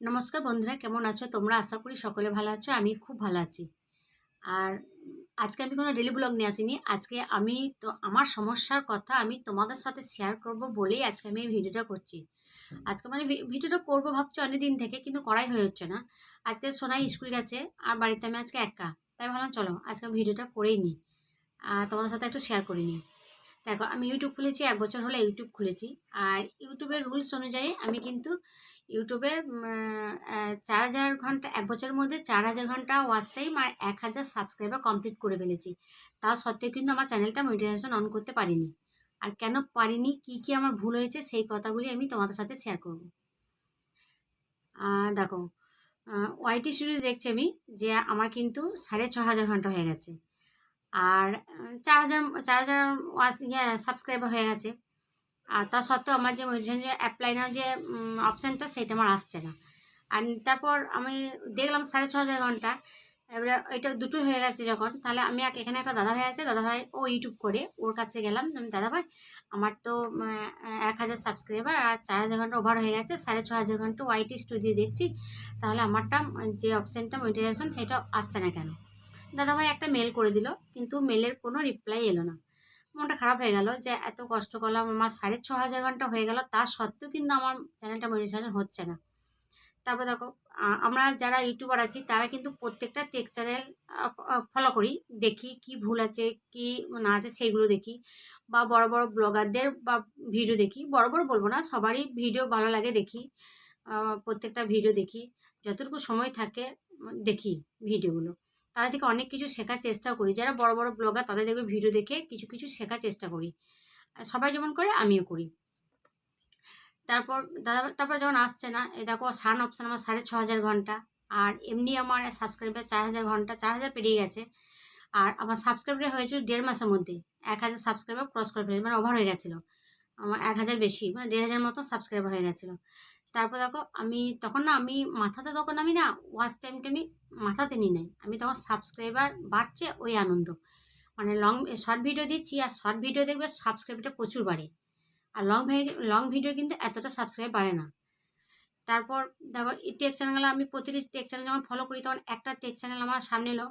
নমস্কার বন্ধুরা কেমন আছো তোমরা? আশা করি সকলে ভালো আছো আমি খুব ভালো আছি। আর আজকে আমি কোনো ডেলি ব্লগ নিয়ে আসিনি আজকে আমি তো আমার সমস্যার কথা আমি তোমাদের সাথে শেয়ার করব বলেই আজকে আমি এই ভিডিওটা করছি। আজকে মানে ভিডিওটা করব ভাবছি অনেক দিন থেকে কিন্তু করাই হয়ে হচ্ছে না। আজকে সোনাই স্কুল গেছে আর বাড়িতে আমি আজকে একা তাই ভাবলাম চলো আজকে আমি ভিডিওটা করেই নিই। আর তোমাদের সাথে একটু শেয়ার করে নিই। দেখো আমি ইউটিউব খুলেছি এক বছর হলে ইউটিউব খুলেছি। আর ইউটিউবের রুলস অনুযায়ী আমি কিন্তু ইউটিউবে চার হাজার ঘণ্টা, এক বছরের মধ্যে চার হাজার ঘণ্টা ওয়াচ টাইম আর এক হাজার সাবস্ক্রাইবার কমপ্লিট করে ফেলেছি। তা সত্ত্বেও কিন্তু আমার চ্যানেলটা মনিটাইজেশন অন করতে পারিনি। আর কেন পারিনি, কি কি আমার ভুল হয়েছে, সেই কথাগুলি আমি তোমাদের সাথে শেয়ার করব। দেখো ওয়াইটি স্টুডিও দেখছি আমি যে আমার কিন্তু সাড়ে ছ হাজার ঘণ্টা হয়ে গেছে। আর চার হাজার চার হাজার ওয়াচ ইয়ে সাবস্ক্রাইবার হয়ে গেছে। আর তা সত্ত্বেও আমার যে মনিটাইজেশন যে অ্যাপ্লাই না যে অপশানটা সেটা আমার আসছে না। আর তারপর আমি দেখলাম সাড়ে ছ হাজার ঘণ্টা। এবারে এটা দুটোই হয়ে গেছে যখন। তাহলে আমি এক, এখানে একটা দাদা ভাই আছে। দাদা ভাই ও ইউটিউব করে। ওর কাছে গেলাম। আমি দাদা ভাই আমার তো এক হাজার সাবস্ক্রাইবার আর চার হাজার ঘণ্টা ওভার হয়ে গেছে। সাড়ে ছ হাজার ঘণ্টা ওয়াইটি স্টুডিও দেখছি। তাহলে আমারটা, যে অপশানটা মনিটাইজেশন সেটা আসছে না কেন? দাদা ভাই একটা মেল করে দিল। কিন্তু মেলের কোনো রিপ্লাই এলো না। মনটা খারাপ হয়ে গেল যে এত কষ্ট করলাম, আমার সাড়ে ছ হাজার ঘণ্টা হয়ে গেল। তা সত্ত্বেও কিন্তু আমার চ্যানেলটা মনিটাইজেশন হচ্ছে না। তারপর দেখো আমরা যারা ইউটিউবার আছি, তারা কিন্তু প্রত্যেকটা টেক চ্যানেল ফলো করি। দেখি কি ভুল আছে, কি না আছে, সেইগুলো দেখি। বা বড় বড় ব্লগারদের বা ভিডিও দেখি। বড় বড় বলব না, সবারই ভিডিও ভালো লাগে দেখি। প্রত্যেকটা ভিডিও দেখি। যতটুকু সময় থাকে, দেখি ভিডিওগুলো তাদের থেকে অনেক কিছু শেখার চেষ্টাও করি। যারা বড় বড় ব্লগার তাদের দেখবে ভিডিও দেখে কিছু কিছু শেখার চেষ্টা করি। সবাই যেমন করে, আমিও করি। তারপর তারপর যখন আসছে না দেখো, সান অপশান আমার সাড়ে ছ হাজার ঘণ্টা। আর এমনি আমার সাবস্ক্রাইবার চার হাজার ঘণ্টা, চার হাজার পেরিয়ে গেছে। আর আমার সাবস্ক্রাইবার হয়েছিল দেড় মাসের মধ্যে। এক হাজার সাবস্ক্রাইবার ক্রস করে ফেলেছে মানে ওভার হয়ে গেছিল। আমার এক হাজার বেশি মানে দেড় হাজার মতো সাবস্ক্রাইবার হয়ে গেছিল। তারপর দেখো আমি তখন না আমি মাথাতে তখন আমি না ওয়াচ টাইমটা আমি মাথাতে নিই নাই। আমি তখন সাবস্ক্রাইবার বাড়ছে ওই আনন্দ। মানে লং শর্ট ভিডিও দিচ্ছি আর শর্ট ভিডিও দেখবে সাবস্ক্রাইবটা প্রচুর বাড়ে। আর লং লং ভিডিও কিন্তু এতটা সাবস্ক্রাইব বাড়ে না। তারপর দেখো এই টেক চ্যানেলগুলো আমি প্রতিটি টেক চ্যানেল যখন ফলো করি তখন একটা টেক চ্যানেল আমার সামনে এলো।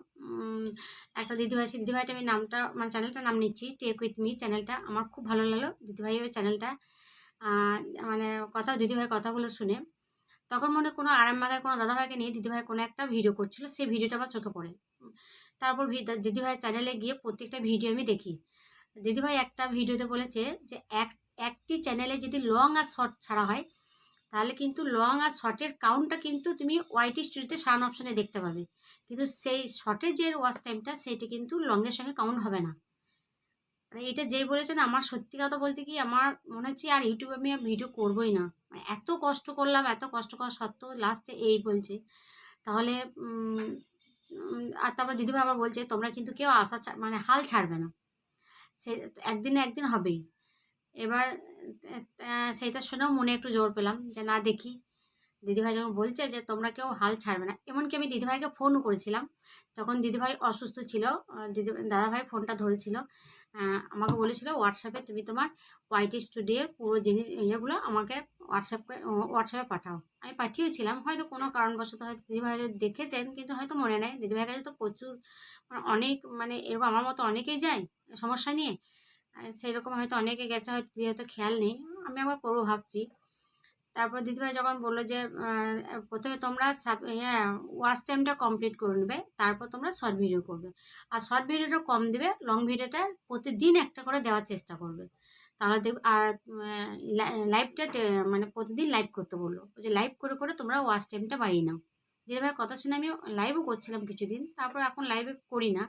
একটা দিদিভাই সেই দিদিভাইটা আমি নামটা মানে চ্যানেলটা নাম নিচ্ছি টেক উইথ মি চ্যানেলটা আমার খুব ভালো লাগল। দিদিভাই ওই চ্যানেলটা মানে কথা দিদিভাই কথাগুলো শুনে তখন মনে কোনো আরামবাগের কোনো দাদাভাইকে নিয়ে দিদিভাই কোনো একটা ভিডিও করছিল, সেই ভিডিওটা আমার চোখে পড়ে। তারপর ভি- দিদিভাই চ্যানেলে গিয়ে প্রত্যেকটা ভিডিও আমি দেখি। দিদিভাই একটা ভিডিওতে বলেছে যে, এক, একটি চ্যানেলে যদি লং আর শর্ট ছাড়া হয়, তাহলে কিন্তু লং আর শর্টের কাউন্টটা কিন্তু তুমি ওয়াইটি স্টুডিওতে সান অপশানে দেখতে পাবে। কিন্তু সেই শর্টের যে ওয়াচ টাইমটা সেটা কিন্তু লংয়ের সঙ্গে কাউন্ট হবে না। মানে এটা যেই বলেছেন, আমার সত্যি কথা বলতে কি আমার মনে হচ্ছে আর ইউটিউবে আমি আর ভিডিও করবোই না। মানে এত কষ্ট করলাম, এত কষ্ট করা সত্ত্বেও লাস্টে এই বলছে। তাহলে আর তারপর দিদিভাই আবার বলছে, তোমরা কিন্তু কেউ আশা মানে হাল ছাড়বে না। সে, একদিন একদিন হবেই। এবার সেইটা শুনেও মনে একটু জোর পেলাম যে, না দেখি। দিদিভাই যখন বলছে যে, তোমরা কেউ হাল ছাড়বে না। এমনকি আমি দিদিভাইকে ফোনও করেছিলাম। তখন দিদিভাই অসুস্থ ছিল। দিদি, দাদাভাই ফোনটা ধরেছিল। আমাকে বলেছিল, হোয়াটসঅ্যাপে তুমি তোমার ওয়াইটি স্টুডিওর পুরো জিনিস, ইয়েগুলো আমাকে হোয়াটসঅ্যাপে হোয়াটসঅ্যাপে পাঠাও। আমি পাঠিয়েছিলাম। হয়তো কোনো কারণবশত হয়তো দিদিভাই হয়তো দেখেছেন, কিন্তু হয়তো মনে নেই। দিদিভাইয়ের কাছে তো প্রচুর মানে অনেক মানে এরকম আমার মতো অনেকেই যায়, সমস্যা নিয়ে। আর সেই রকম হয়তো অনেকে গেছে, হয়তো হয়তো খেয়াল নেই। আমি আবার করব ভাবছি। তারপর দিদিভাই যখন বলল যে প্রথমে তোমরা ইয়ে ওয়াচ টাইমটা কমপ্লিট করে নেবে, তারপর তোমরা শর্ট ভিডিও করবে। আর শর্ট ভিডিওটা কম দেবে লং ভিডিওটা প্রতিদিন একটা করে দেওয়ার চেষ্টা করবে। তাহলে দেখ, আর লাইভটা মানে প্রতিদিন লাইভ করতে বলল। যে লাইভ করে করে তোমরা ওয়াচ টাইমটা বাড়িয়ে নাও। দিদিভাই কথা শুনে আমি লাইভও করছিলাম কিছুদিন, তারপর এখন লাইভে করি না।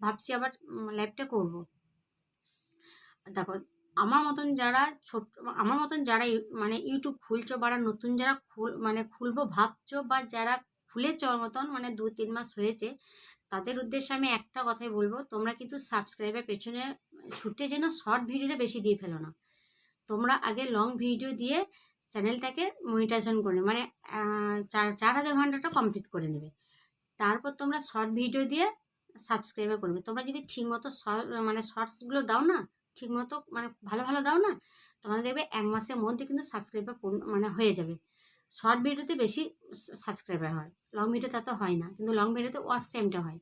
ভাবছি আবার লাইভটা করব। দেখো আমার মতন যারা ছোট, আমার মতন যারা মানে ইউটিউব খুলছো বা নতুন যারা খুল মানে খুলবো ভাবছ বা যারা খুলেছো মতন মানে দু তিন মাস হয়েছে, তাদের উদ্দেশ্যে আমি একটা কথাই বলব, তোমরা কিন্তু সাবস্ক্রাইবের পেছনে ছুটে যেন শর্ট ভিডিওটা বেশি দিয়ে ফেলো না। তোমরা আগে লং ভিডিও দিয়ে চ্যানেলটাকে মনিটাইজেশন করে নেবে মানে চার চার হাজার ঘন্টাটা কমপ্লিট করে নেবে। তারপর তোমরা শর্ট ভিডিও দিয়ে সাবস্ক্রাইবার করবে। তোমরা যদি ঠিকমতো মানে শর্টসগুলো দাও না ঠিকমতো মানে ভালো ভালো দাও না, তোমাদের দেখবে এক মাসের মধ্যে কিন্তু সাবস্ক্রাইবার পূর্ণ মানে হয়ে যাবে। শর্ট ভিডিওতে বেশি সাবস্ক্রাইবার হয়। লং ভিডিওতে তো হয় না, কিন্তু লং ভিডিওতে ওয়াচ টাইমটা হয়।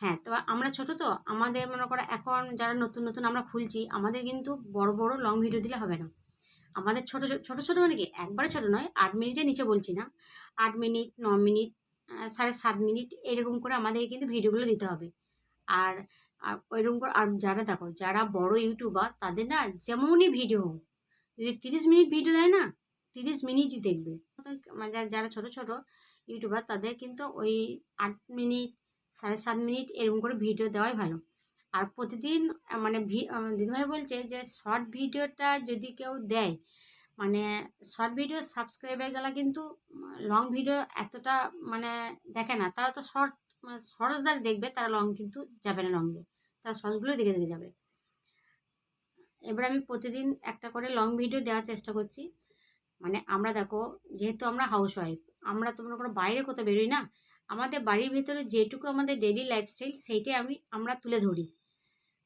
হ্যাঁ তো আমরা ছোট তো, আমাদের মনে করো এখন যারা নতুন নতুন আমরা খুলছি, আমাদের কিন্তু বড় বড় লং ভিডিও দিলে হবে না। আমাদের ছোট ছোট ছোট মানে কি? একবারে ছোট নয়, আট মিনিটের নিচে বলছি না। আট মিনিট, ন মিনিট সাড়ে সাত মিনিট, এরকম করে আমাদের কিন্তু ভিডিওগুলো দিতে হবে। আর আর ওইরকম করে, আর যারা দেখো, যারা বড় ইউটিউবার, তাদের না যেমনই ভিডিও হোক, যদি তিরিশ মিনিট ভিডিও দেয় না, তিরিশ মিনিটই দেখবে। মানে যারা ছোট ছোট ইউটিউবার, তাদের কিন্তু ওই আট মিনিট, সাড়ে সাত মিনিট এরকম করে ভিডিও দেওয়াই ভালো। আর প্রতিদিন মানে দিদিভাই বলছে যে, শর্ট ভিডিওটা যদি কেউ দেয় মানে শর্ট ভিডিও সাবস্ক্রাইবার গেলা কিন্তু লং ভিডিও এতটা মানে দেখে না, তারা তো শর্ট শর্টস দ্বারা দেখবে, তারা লং কিন্তু যাবে না লংয়ে তারা শর্টসগুলো দেখে দেখে যাবে। এবার আমি প্রতিদিন একটা করে লং ভিডিও দেওয়ার চেষ্টা করছি। মানে আমরা দেখো, যেহেতু আমরা হাউস ওয়াইফ আমরা তো মনে করো বাইরে কোথাও বেরোই না, আমাদের বাড়ির ভিতরে যেটুকু আমাদের ডেলি লাইফস্টাইল সেইটাই আমি, আমরা তুলে ধরি।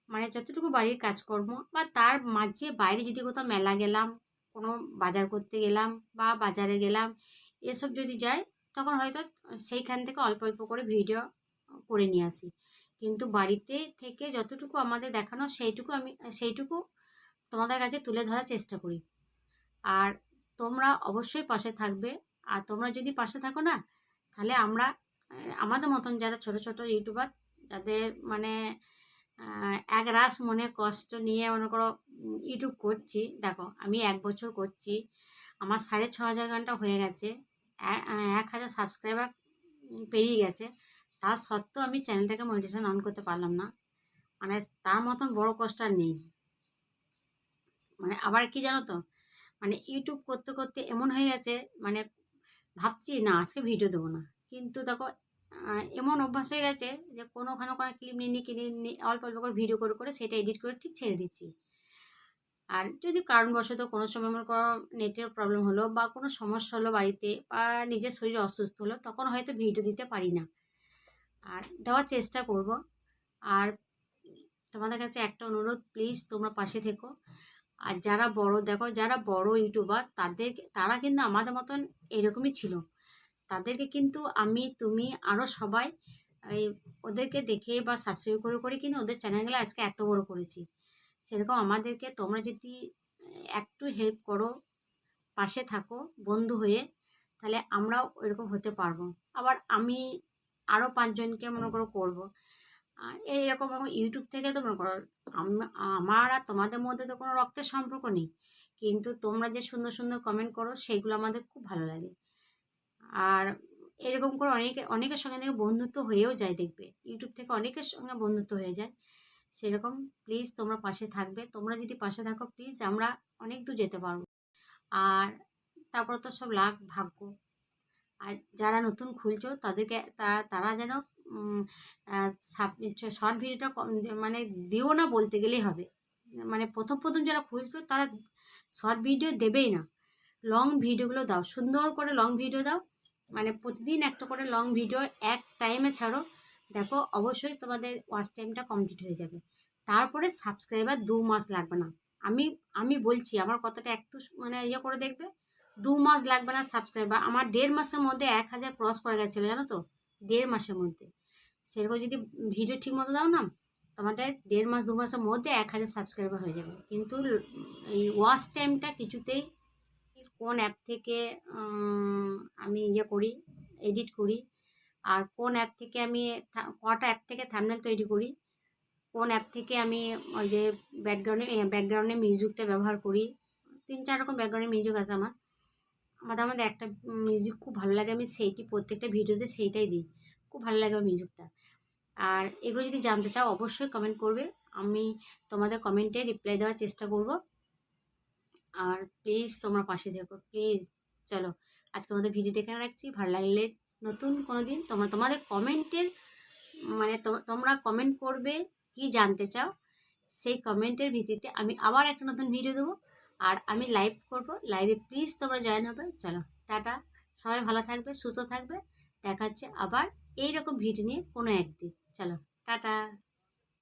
মানে যতটুকু বাড়ির কাজকর্ম বা তার মাঝে বাইরে যদি কোথাও মেলা গেলাম, কোনো বাজার করতে গেলাম বা বাজারে গেলাম, এসব যদি যাই তখন হয়তো সেইখান থেকে অল্প অল্প করে ভিডিও করে নিয়ে আসি। কিন্তু বাড়িতে থেকে যতটুকু আমাদের দেখানো সেইটুকু আমি, সেইটুকু তোমাদের কাছে তুলে ধরার চেষ্টা করি। আর তোমরা অবশ্যই পাশে থাকবে। আর তোমরা যদি পাশে থাকো না, তাহলে আমরা, আমাদের মতন যারা ছোট ছোট ইউটিউবার যাদের মানে এক রাস মনে কষ্ট নিয়ে মনে করো ইউটিউব করছি। দেখো, আমি এক বছর করছি। আমার সাড়ে ছ হাজার ঘণ্টা হয়ে গেছে। এক হাজার সাবস্ক্রাইবার পেরিয়ে গেছে। তার সত্ত্বেও আমি চ্যানেলটাকে মনিটেশন অন করতে পারলাম না। মানে তার মতন বড় কষ্ট আর নেই। মানে আবার কি জানো তো? মানে ইউটিউব করতে করতে এমন হয়ে গেছে মানে ভাবছি না, আজকে ভিডিও দেবো না। কিন্তু দেখো এমন অভ্যাস হয়ে গেছে যে কোনোখানে কোনো ক্লিপ নিয়ে নিয়ে কিনে অল্প অল্প করে ভিডিও করে করে সেটা এডিট করে ঠিক ছেড়ে দিচ্ছি। আর যদি কারণবশত কোনো সময় মনে করো নেটের প্রবলেম হলো বা কোনো সমস্যা হলো বাড়িতে বা নিজের শরীর অসুস্থ হলো, তখন হয়তো ভিডিও দিতে পারি না। আর দেওয়ার চেষ্টা করব। আর তোমাদের কাছে একটা অনুরোধ প্লিজ তোমরা পাশে থেকো। আর যারা বড়, দেখো যারা বড় ইউটিউবার তাদের, তারা কিন্তু আমাদের মতন এরকমই ছিল। তাদেরকে কিন্তু আমি, তুমি আরও সবাই ওদেরকে দেখে বা সাবস্ক্রাইব করে করে কিন্তু ওদের চ্যানেলগুলো আজকে এত বড় করেছি। সেরকম আমাদেরকে তোমরা যদি একটু হেল্প করো, পাশে থাকো, বন্ধু হয়ে, তাহলে আমরাও ওইরকম হতে পারব। আবার আমি আরও পাঁচজনকে মনে করো করব। এইরকম ইউটিউব থেকে তো মনে করো আমার আর তোমাদের মধ্যে তো কোনো রক্তের সম্পর্ক নেই। কিন্তু তোমরা যে সুন্দর সুন্দর কমেন্ট করো, সেগুলো আমাদের খুব ভালো লাগে। আর এরকম করে অনেকে, অনেকের সঙ্গে থেকে বন্ধুত্ব হয়েও যায় দেখবে। ইউটিউব থেকে অনেকের সঙ্গে বন্ধুত্ব হয়ে যায়। সেরকম প্লিজ তোমরা পাশে থাকবে। তোমরা যদি পাশে থাকো প্লিজ আমরা অনেক দূর যেতে পারব। আর তারপর তো সব লাখ ভাগ্য। আর যারা নতুন খুলছো তাদেরকে তারা যেন শর্ট ভিডিওটা মানে দিও না বলতে গেলেই হবে। মানে প্রথম প্রথম যারা খুলছো তারা শর্ট ভিডিও দেবেই না। লং ভিডিওগুলো দাও। সুন্দর করে লং ভিডিও দাও। মানে প্রতিদিন একটা করে লং ভিডিও এক টাইমে ছাড়ো। দেখো অবশ্যই তোমাদের ওয়াচ টাইমটা কমপ্লিট হয়ে যাবে। তারপরে সাবস্ক্রাইবার দু মাস লাগবে না। আমি আমি বলছি, আমার কথাটা একটু মানে ইয়ে করে দেখবে। দু মাস লাগবে না সাবস্ক্রাইবার আমার দেড় মাসের মধ্যে এক হাজার ক্রস করে গেছিল, জানো তো? দেড় মাসের মধ্যে। সেরকম যদি ভিডিও ঠিক মতো দাও না, তোমাদের দেড় মাস, দু মাসের মধ্যে এক হাজার সাবস্ক্রাইবার হয়ে যাবে। কিন্তু এই ওয়াচ টাইমটা কিছুতেই কোন অ্যাপ থেকে আমি ইয়ে করি এডিট করি আর কোন অ্যাপ থেকে আমি কটা অ্যাপ থেকে থামনেল তৈরি করি? কোন অ্যাপ থেকে আমি ওই যে ব্যাকগ্রাউন্ডে ব্যাকগ্রাউন্ডে মিউজিকটা ব্যবহার করি? তিন, চার রকম ব্যাকগ্রাউন্ডে মিউজিক আছে আমার। আমাদের আমাদের একটা মিউজিক খুব ভালো লাগে, আমি সেইটি প্রত্যেকটা ভিডিওতে সেইটাই দিই। খুব ভালো লাগে মিউজিকটা আর এগুলো যদি জানতে চাও, অবশ্যই কমেন্ট করবে। আমি তোমাদের কমেন্টে রিপ্লাই দেওয়ার চেষ্টা করব। আর প্লিজ তোমরা পাশে দেখো প্লিজ চলো। আজকে আমাদের ভিডিওটা এখানে রাখছি। ভালো লাগলে নতুন কোনো দিন তোমরা তোমাদের কমেন্টের মানে তোমরা কমেন্ট করবে কি জানতে চাও, সেই কমেন্টের ভিত্তিতে আমি আবার একটা নতুন ভিডিও দেবো। আর আমি লাইভ করব লাইভে প্লিজ তোমরা জয়েন হবে। চলো, টাটা। সবাই ভালো থাকবে, সুস্থ থাকবে। দেখাচ্ছে আবার এইরকম ভিডিও নিয়ে কোনো একদিন। চলো, টাটা।